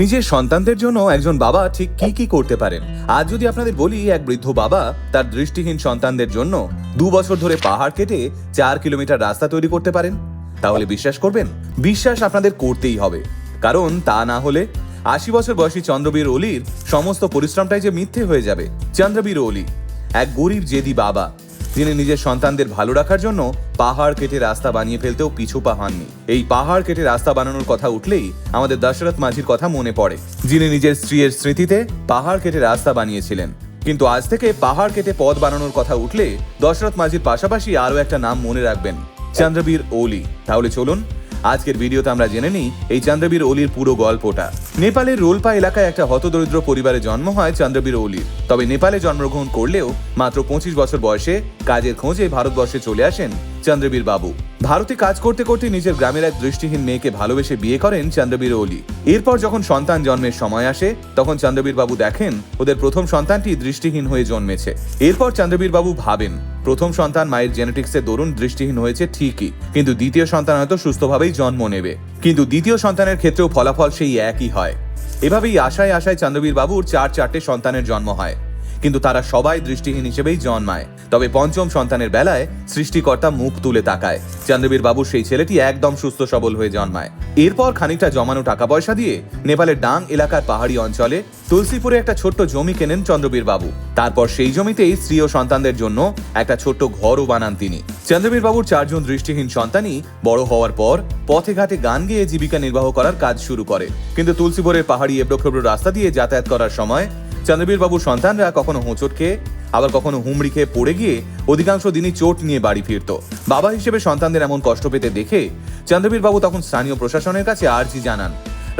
নিজের সন্তানদের জন্য একজন বাবা ঠিক কি কি করতে পারেন? আজ যদি আপনাদের বলি, এক বৃদ্ধ বাবা তার দৃষ্টিহীন সন্তানদের জন্য দু বছর ধরে পাহাড় কেটে চার কিলোমিটার রাস্তা তৈরি করতে পারেন, তাহলে বিশ্বাস করবেন, বিশ্বাস আপনাদের করতেই হবে। কারণ তা না হলে আশি বছর বয়সী চন্দ্রবীর অলির সমস্ত পরিশ্রমটাই যে মিথ্যে হয়ে যাবে। চন্দ্রবীর অলি, এক গরিব জেদি বাবা, যিনি নিজের সন্তানদের ভালো রাখার জন্য পাহাড় কেটে রাস্তা বানিয়ে ফেলতেও পিছু পা হননি। এই পাহাড় কেটে রাস্তা বানানোর কথা উঠলেই আমাদের দশরথ মাঝির কথা মনে পড়ে। যিনি নিজের স্ত্রীর স্মৃতিতে পাহাড় কেটে রাস্তা বানিয়েছিলেন। কিন্তু আজ থেকে পাহাড় কেটে পথ বানানোর কথা উঠলে দশরথ মাঝির পাশাপাশি আরও একটা নাম মনে রাখবেন, চন্দ্রবীর ওলি। তাহলে চলুন, আজকের ভিডিওতে আমরা জেনে নিই এই চন্দ্রবীর ওলির পুরো গল্পটা। নেপালের রোলপা এলাকায় একটা হতদরিদ্র পরিবারে জন্ম হয় চন্দ্রবীর ওলির তবে নেপালে জন্মগ্রহণ করলেও মাত্র পঁচিশ বছর বয়সে কাজের খোঁজে ভারতবর্ষে চলে আসেন চন্দ্রবীর বাবু। ভারতে কাজ করতে করতে নিজের গ্রামের এক দৃষ্টিহীন মেয়েকে ভালোবেসে বিয়ে করেন চন্দ্রবীর ওলি। এরপর যখন সন্তান জন্মের সময় আসে, তখন চন্দ্রবীর বাবু দেখেন ওদের প্রথম সন্তানটি দৃষ্টিহীন হয়ে জন্মেছে। এরপর চন্দ্রবীর বাবু ভাবেন, প্রথম সন্তান মায়ের জেনেটিক্সের দরুন দৃষ্টিহীন হয়েছে ঠিকই, কিন্তু দ্বিতীয় সন্তান হয়তো সুস্থভাবেই জন্ম নেবে। কিন্তু দ্বিতীয় সন্তানের ক্ষেত্রেও ফলাফল সেই একই হয়। এভাবেই আশায় আশায় চন্দ্রবীর বাবুর চার চারটে সন্তানের জন্ম হয়। কিন্তু তারা সবাই দৃষ্টিহীন হিসেবেই জন্মায়। তবে পঞ্চম সন্তানের বেলায় সৃষ্টিকর্তা মুখ তুলে তাকায়। চন্দ্রবীর বাবুর সেই ছেলেটি একদম সুস্থ সবল হয়ে জন্মায়। এরপর খানিকটা জমানো টাকা পয়সা দিয়ে নেপালের ডাং এলাকার পাহাড়ি অঞ্চলে তুলসীপুরে একটা ছোট্ট জমি কেনেন চন্দ্রবীর বাবু। তারপর সেই জমিতেই স্ত্রী ও সন্তানদের জন্য একটা ছোট্ট ঘরও বানান তিনি। চন্দ্রবীর বাবুর চারজন দৃষ্টিহীন সন্তানই বড় হওয়ার পর পথে ঘাটে গান গেয়ে জীবিকা নির্বাহ করার কাজ শুরু করে। কিন্তু তুলসীপুরের পাহাড়ি এবড়ো রাস্তা দিয়ে যাতায়াত করার সময় চন্দ্রবীর বাবুর সন্তানরা কখনো হোঁচট খেয়ে, আবার কখনো হুমড়ি খেয়ে পড়ে গিয়ে অধিকাংশ দিনই চোট নিয়ে বাড়ি ফিরত। বাবা হিসেবে সন্তানদের এমন কষ্ট পেতে দেখে চন্দ্রবীর বাবু তখন স্থানীয় প্রশাসনের কাছে আর্জি জানান,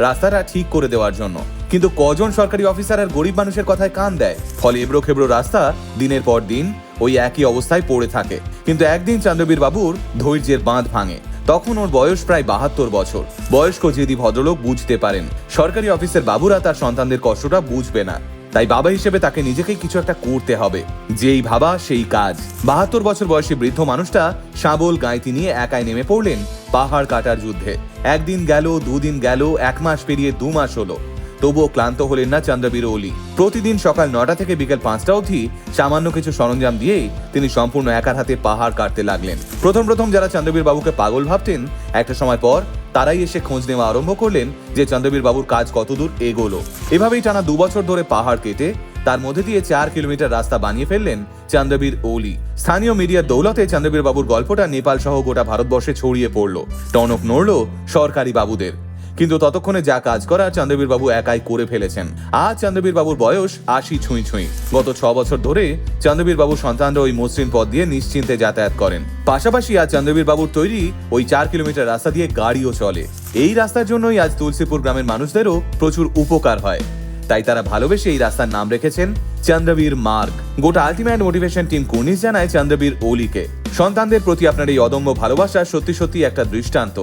রাস্তাটা ঠিক করে দেওয়ার জন্য। কিন্তু কজন সরকারি অফিসার আর গরিব মানুষের কথায় কান দেয়? ফলে এবড়ো খেবড়ো রাস্তা দিনের পর দিন ওই একই অবস্থায় পড়ে থাকে। কিন্তু একদিন চন্দ্রবীর বাবুর ধৈর্যের বাঁধ ভাঙে। তখন ওর বয়স প্রায় বাহাত্তর বছর। বয়স্ক জেদি ভদ্রলোক বুঝতে পারেন, সরকারি অফিসের বাবুরা তার সন্তানদের কষ্টটা বুঝবে না। তাই বাবা হিসেবে তাকে নিজেকেই কিছু একটা করতে হবে। যেই ভাবা, সেই কাজ। বাহাত্তর বছর বয়সী বৃদ্ধ মানুষটা শাবল গাঁইতি নিয়ে একাই নেমে পড়লেন পাহাড় কাটার যুদ্ধে। একদিন গেল, দুদিন গেল, এক মাস পেরিয়ে দু মাস হলো। তবুও ক্লান্ত হলেন না চন্দ্রবীর ওলি। প্রতিদিন সকাল নটা থেকে বিকেল পাঁচটা অবধি সামান্য কিছু সরঞ্জাম দিয়েই তিনি সম্পূর্ণ একার হাতে পাহাড় কাটতে লাগলেন। প্রথম প্রথম যারা চন্দ্রবীর বাবুকে পাগল ভাবতেন, একটা সময় পর তারাই এসে খোঁজ নেওয়া আরম্ভ করলেন যে চন্দ্রবীর বাবুর কাজ কতদূর এগোলো। এভাবেই টানা দুবছর ধরে পাহাড় কেটে তার মধ্যে দিয়ে চার কিলোমিটার রাস্তা বানিয়ে ফেললেন চন্দ্রবীর ওলি। স্থানীয় মিডিয়ার দৌলতে চন্দ্রবীর বাবুর গল্পটা নেপাল সহ গোটা ভারতবর্ষে ছড়িয়ে পড়ল। টনক নড়ল সরকারি বাবুদের। কিন্তু ততক্ষণে যা কাজ করা চন্দ্রবীর বাবু একাই করে ফেলেছেন। আজ চন্দ্রবীর বাবুর বয়স আশি ছুঁই ছুঁই। গত ছ বছর ধরে চন্দ্রবীর বাবুর সন্তানরা ওই মসৃণ পথ দিয়ে নিশ্চিন্তে যাতায়াত করেন। পাশাপাশি আজ চন্দ্রবীর বাবুর তৈরি ওই চার কিলোমিটার রাস্তা দিয়ে গাড়িও চলে। এই রাস্তার জন্যই আজ তুলসীপুর গ্রামের মানুষদেরও প্রচুর উপকার হয়। তাই তারা ভালোবেসে এই রাস্তার নাম রেখেছেন চন্দ্রবীর মার্গ। গোটা আলটিমেট মোটিভেশন টিম কুর্নিশ জানায় চন্দ্রবীর ওলিকে সন্তানদের প্রতি আপনার এই অদম্য ভালোবাসা সত্যি সত্যি একটা দৃষ্টান্ত।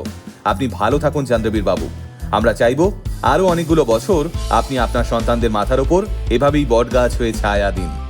আপনি ভালো থাকুন চন্দ্রবীর বাবু। আমরা চাইব আরও অনেকগুলো বছর আপনি আপনার সন্তানদের মাথার ওপর এভাবেই বটগাছ হয়ে ছায়া দিন।